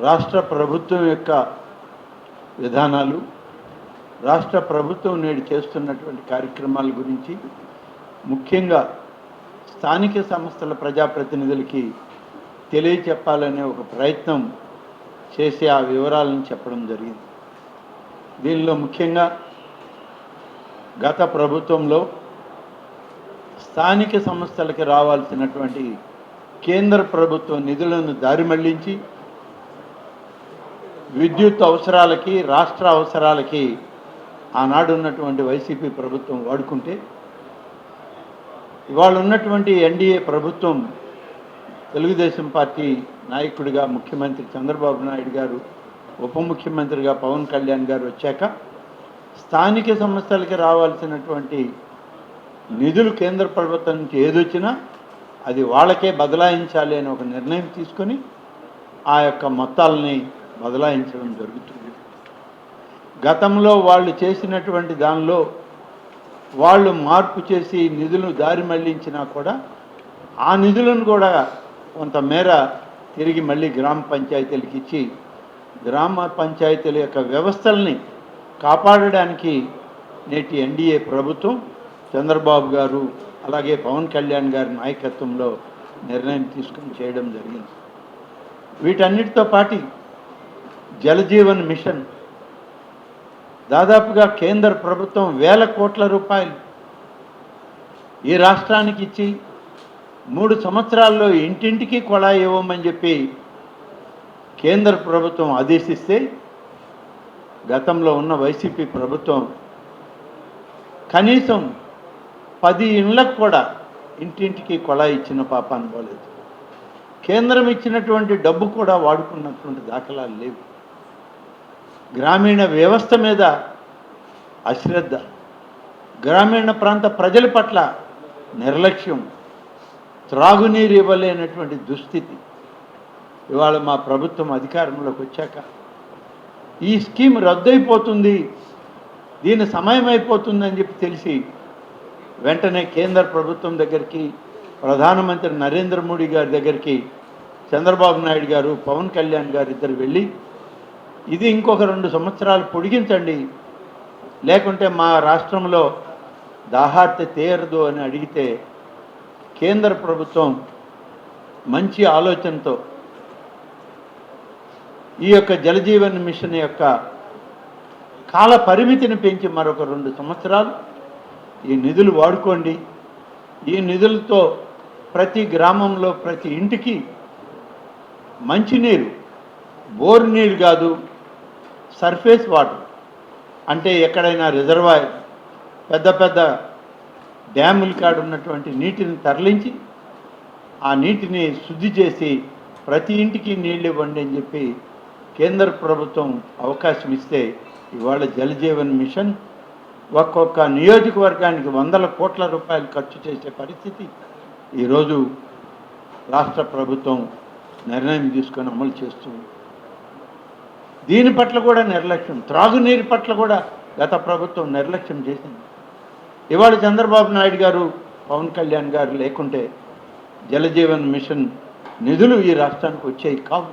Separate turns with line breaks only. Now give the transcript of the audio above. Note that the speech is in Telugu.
రాష్ట్ర ప్రభుత్వం యొక్క విధానాలు రాష్ట్ర ప్రభుత్వం నేడు చేస్తున్నటువంటి కార్యక్రమాల గురించి ముఖ్యంగా స్థానిక సంస్థల ప్రజాప్రతినిధులకి తెలియచెప్పాలనే ఒక ప్రయత్నం చేసి ఆ వివరాలను చెప్పడం జరిగింది. దీనిలో ముఖ్యంగా గత ప్రభుత్వంలో స్థానిక సంస్థలకి రావాల్సినటువంటి కేంద్ర ప్రభుత్వం నిధులను దారి మళ్ళించి విద్యుత్ అవసరాలకి రాష్ట్ర అవసరాలకి ఆనాడు ఉన్నటువంటి వైసీపీ ప్రభుత్వం వాడుకుంటే ఇవాళ ఉన్నటువంటి ఎన్డీఏ ప్రభుత్వం తెలుగుదేశం పార్టీ నాయకుడిగా ముఖ్యమంత్రి చంద్రబాబు నాయుడు గారు ఉప ముఖ్యమంత్రిగా పవన్ కళ్యాణ్ గారు వచ్చాక స్థానిక సంస్థలకి రావాల్సినటువంటి నిధులు కేంద్ర ప్రభుత్వం నుంచి ఏదొచ్చినా అది వాళ్ళకే బదలాయించాలి అని ఒక నిర్ణయం తీసుకొని ఆ యొక్క మొత్తాలని బదలాయించడం జరుగుతుంది. గతంలో వాళ్ళు చేసినటువంటి దానిలో వాళ్ళు మార్పు చేసి నిధులు దారి మళ్ళించినా కూడా ఆ నిధులను కూడా కొంతమేర తిరిగి మళ్ళీ గ్రామ పంచాయతీలకు ఇచ్చి గ్రామ పంచాయతీల యొక్క వ్యవస్థల్ని కాపాడడానికి నేటి ఎన్డీఏ ప్రభుత్వం చంద్రబాబు గారు అలాగే పవన్ కళ్యాణ్ గారి నాయకత్వంలో నిర్ణయం తీసుకుని చేయడం జరిగింది. వీటన్నిటితో పాటు జలజీవన్ మిషన్. దాదాపుగా కేంద్ర ప్రభుత్వం వేల కోట్ల రూపాయలు ఈ రాష్ట్రానికి ఇచ్చి మూడు సంవత్సరాల్లో ఇంటింటికి కొళాయి ఇవ్వమని చెప్పి కేంద్ర ప్రభుత్వం ఆదేశిస్తే గతంలో ఉన్న వైసీపీ ప్రభుత్వం కనీసం పది ఇండ్లకు కూడా ఇంటింటికి కొళాయి ఇచ్చిన పాప అనుకోలేదు కేంద్రం ఇచ్చినటువంటి డబ్బు కూడా వాడుకున్నటువంటి దాఖలాలు లేవు. గ్రామీణ వ్యవస్థ మీద అశ్రద్ధ గ్రామీణ ప్రాంత ప్రజల పట్ల నిర్లక్ష్యం త్రాగునీరు ఇవ్వలేనటువంటి దుస్థితి. ఇవాళ మా ప్రభుత్వం అధికారంలోకి వచ్చాక ఈ స్కీమ్ రద్దయిపోతుంది దీని సమయం అయిపోతుందని చెప్పి తెలిసి వెంటనే కేంద్ర ప్రభుత్వం దగ్గరికి ప్రధానమంత్రి నరేంద్ర మోడీ గారి దగ్గరికి చంద్రబాబు నాయుడు గారు పవన్ కళ్యాణ్ గారు ఇద్దరు వెళ్ళి ఇది ఇంకొక రెండు సంవత్సరాలు పొడిగించండి. లేకుంటే మా రాష్ట్రంలో దాహార్త తీరదు అని అడిగితే కేంద్ర ప్రభుత్వం మంచి ఆలోచనతో ఈ యొక్క జలజీవన్ మిషన్ యొక్క కాల పరిమితిని పెంచి మరొక రెండు సంవత్సరాలు ఈ నిధులు వాడుకోండి. ఈ నిధులతో ప్రతి గ్రామంలో ప్రతి ఇంటికి మంచినీరు బోర్ నీరు కాదు సర్ఫేస్ వాటర్ అంటే ఎక్కడైనా రిజర్వాయర్ పెద్ద పెద్ద డ్యాముల కాడ ఉన్నటువంటి నీటిని తరలించి ఆ నీటిని శుద్ధి చేసి ప్రతి ఇంటికి నీళ్ళు ఇవ్వండి అని చెప్పి కేంద్ర ప్రభుత్వం అవకాశం ఇస్తే ఇవాళ జలజీవన్ మిషన్ ఒక్కొక్క నియోజకవర్గానికి వందల కోట్ల రూపాయలు ఖర్చు చేసే పరిస్థితి ఈరోజు రాష్ట్ర ప్రభుత్వం నిర్ణయం తీసుకొని అమలు చేస్తుంది. దీని పట్ల కూడా నిర్లక్ష్యం త్రాగునీరు పట్ల కూడా గత ప్రభుత్వం నిర్లక్ష్యం చేసింది. ఇవాళ చంద్రబాబు నాయుడు గారు పవన్ కళ్యాణ్ గారు లేకుంటే జలజీవన్ మిషన్ నిధులు ఈ రాష్ట్రానికి వచ్చేవి కావు.